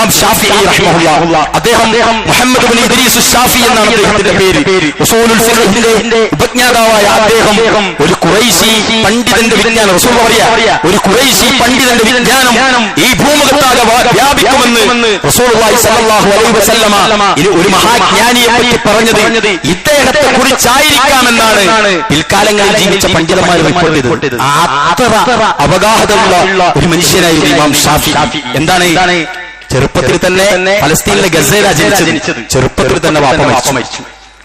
ഇമാം ഷാഫി അദ്ദേഹം മുഹമ്മദ് ബിൻ ഇദ്രീസ് ഷാഫി എന്നാണ് അദ്ദേഹത്തിന്റെ പേര്. ഉസൂലുൽ ഫിഖഹിന്റെ ഉപജ്ഞാതാവായ അദ്ദേഹം ഒരു കുറൈശി പണ്ഡിതന്റെ വിജ്ഞാനം. റസൂൽ പറയാ ഒരു കുറൈശി പണ്ഡിതന്റെ വിജ്ഞാനം ഈ ഭൂമുഖത്താകെ വ്യാ- വ്യാപിക്കുമെന്ന് റസൂലുള്ളാഹി സ്വല്ലല്ലാഹു അലൈഹി വസല്ലമ ഇനി ഒരു മഹാജ്ഞാനിയെ പറ്റി പറഞ്ഞത് ഇദ്ദേഹത്തെ കുറിച്ചായിരിക്കാമെന്നാണ് പിൽക്കാലങ്ങളിൽ ജീവിച്ച പണ്ഡിതന്മാർ റിപ്പോർട്ട് അത്ര അവഗാഹതയുള്ള ഒരു മനുഷ്യനായിരുന്നു ഇമാം ഷാഫി. എന്താണ് ചെറുപ്പത്തിൽ തന്നെ ഫലസ്തീനിലെ ഗസേല ജനിച്ചത്. ചെറുപ്പത്തിൽ തന്നെ വാപ്പ മരിച്ചു.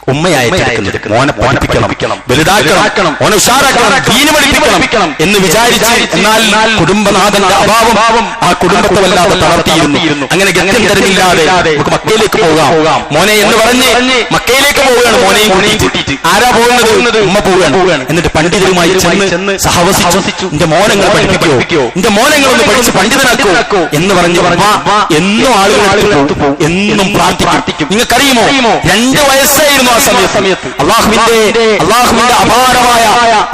ഉമ്മയായിട്ട് മോനെ പഠിപ്പിക്കണം. വലുതാക്കണം. മോനെ ഉഷാറാക്കണം. ദീന് പഠിപ്പിക്കണം എന്ന് വിചാരിച്ച് എന്നാൽ കുടുംബനാഥന്റെ അഭാവം ആ കുടുംബത്തെ വല്ലാതെ തളർത്തിയിരുന്നു. അങ്ങനെ ഗത്യന്തരമില്ലാതെ നമുക്ക് മക്കയിലേക്ക് പോകാം. മോനെ എന്ന് പറഞ്ഞ് മക്കയിലേക്ക് പോവുകയാണ്. മോനെയും കൂട്ടിയിട്ട്. ആരാ പോകുന്നത് ഉമ്മ പോവുകയാണ്. എന്നിട്ട് പണ്ഡിതരുമായി ചെന്ന് സഹവസിച്ചു. എന്റെ മോനങ്ങൾ പഠിപ്പിക്കോ? എന്റെ മോനങ്ങൾ ഒന്ന് പഠിച്ച് പണ്ഡിതനാക്കോ എന്ന് പറഞ്ഞു ഉമ്മ എന്നും ആളുകൾ എന്നും പ്രാർത്ഥിക്കും. നിങ്ങൾക്കറിയുമോ? രണ്ട് വയസ്സായിരുന്നു സമയത്ത് അള്ളാഹുവിന്റെ അള്ളാഹുവിന്റെ അപാരമായ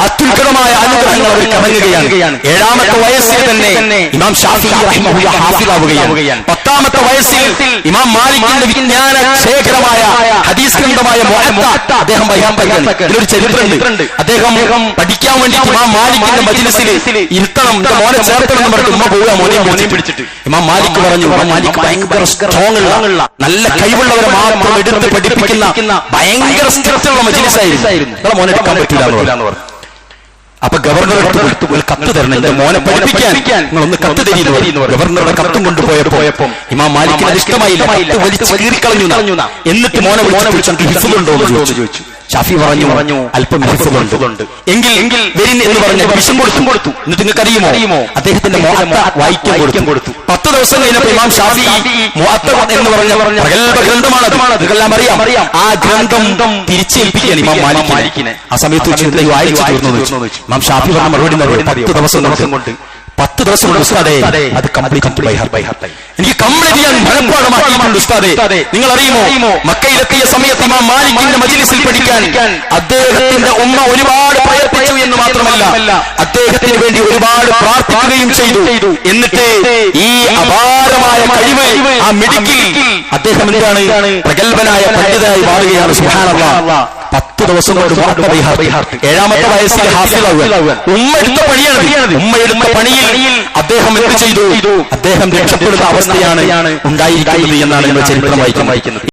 അത്യുൽകൃതമായ അനുഗ്രഹങ്ങൾ അവർ കമങ്ങുകയാണ് ഏഴാമത്തെ വയസ്സിൽ തന്നെ ഇമാം ഷാഫി റഹിമഹുല്ല ഹാഫിദാവുകയാണ് പത്താമത്തെ വയസ്സിൽ ഇമാം മാലിക്കിന്റെ വിജ്ഞാന ശേഖരമായ ഹദീസ് അദ്ദേഹം ഇതിലൊരു ചരിത്രമുണ്ട്. അദ്ദേഹം പഠിക്കാൻ വേണ്ടി ഇമാം മാലിക്കിന്റെ മജ്ലിസിൽ ഇരുത്തണം. എന്റെ മോനെ ചേർത്തണം എന്ന് പറഞ്ഞിട്ട് ഉമ്മ പോവുക മോനെ മോനെ പിടിച്ചിട്ട്. ഇമാം മാലിക് പറഞ്ഞു ഇമാം മാലിക് ഭയങ്കര സ്ട്രോങ് ഉള്ള നല്ല കഴിവുള്ളവരെ മാത്രം എടുത്ത് പഠിപ്പിക്കുന്ന ഭയങ്കര സ്ട്രിക്റ്റ് ഉള്ള മജ്ലിസായിരുന്നു. മോനെ എടുക്കാൻ പറ്റില്ല എന്ന് പറഞ്ഞു. അപ്പൊ ഗവർണറെ എടുത്ത് ഒരു കത്ത് തരണം. എന്റെ മോനെ പഠിപ്പിക്കാൻ നിങ്ങൾ ഒന്ന് കത്ത് തരീന്ന് ഗവർണറുടെ കത്തും കൊണ്ടുപോയപ്പോ ഇമാം മാലിക്കിന് അതിഷ്ടമായില്ല കത്ത് വലിച്ച് കീറിക്കളഞ്ഞു. എന്നിട്ട് മോനെ മോനെ വിളിച്ചു ചോദിച്ചു. ഷാഫി പറഞ്ഞു. പറഞ്ഞു. അല്പം ഹിഫുണ്ട് എങ്കിൽ എങ്കിൽ എന്ന് പറഞ്ഞ വിഷം കൊടുത്തും. കൊടുത്തു. എന്നിട്ട് നിങ്ങൾക്ക് അറിയുമോ? അദ്ദേഹത്തിന്റെ മോഹത്ത വായിക്കാൻ കൊടുക്കും കൊടുത്തു. പത്ത് ദിവസം കഴിഞ്ഞപ്പോൾ ഇമാം ഷാഫി മുഅത്ത എന്ന് പറഞ്ഞ പ്രഗത്ഭ ഗ്രന്ഥമാണ് ഇതെല്ലാം അറിയാം. അറിയാം. ആ ഗ്രന്ഥം തിരിച്ചേൽപ്പിക്കുകയാണ് ഇമാം മാലിക്കിനെ. ആ സമയത്ത് വായിച്ചു തീർന്നു. ഇമാം ഷാഫി പറഞ്ഞ മറുപടി മറുപടി പത്ത് ദിവസം കൊണ്ട്. പത്ത് ദിവസം കൊണ്ട് ഉസ്താദേ. അത് complete by heart by heart എനിക്ക് കംപ്ലീറ്റ് ചെയ്യാൻ മനഃപ്പാടമാക്കിയിട്ടുണ്ട് ഉസ്താദേ. നിങ്ങൾ അറിയുമോ മക്കയിലെത്തിയ സമയത്ത് ഇമാം മാലിക്കിന്റെ മജിലിസിൽ പഠിക്കാൻ അദ്ദേഹത്തിന്റെ ഉമ്മ ഒരുപാട് പ്രയത്നിച്ചു എന്ന് മാത്രമല്ല അദ്ദേഹത്തിന് വേണ്ടി ഒരുപാട് പ്രാർത്ഥിക്കുകയും ചെയ്തു. എന്നിട്ട് ഈ അപാരമായ കഴിവ് ആ മിടുക്കിൽ അദ്ദേഹം എന്താണ്? പ്രഗത്ഭനായ പണ്ഡിതനായി മാറുകയാണ്. സുബ്ഹാനല്ലാഹ്. പത്ത് ദിവസം കൊണ്ട് ഏഴാമത്തെ വയസ്സിൽ ഹാഫിളാവുക ഉമ്മ എടുത്ത പണിയാണ്. ഉമ്മ എടുത്ത പണിയിൽ അദ്ദേഹം എന്ത് ചെയ്തു? അദ്ദേഹം രക്ഷപ്പെടുന്ന അവസ്ഥയാണ് ഉണ്ടായിരിക്കുന്നത് എന്നാണ് നമ്മൾ ചരിത്രം വായിക്കുന്നത്.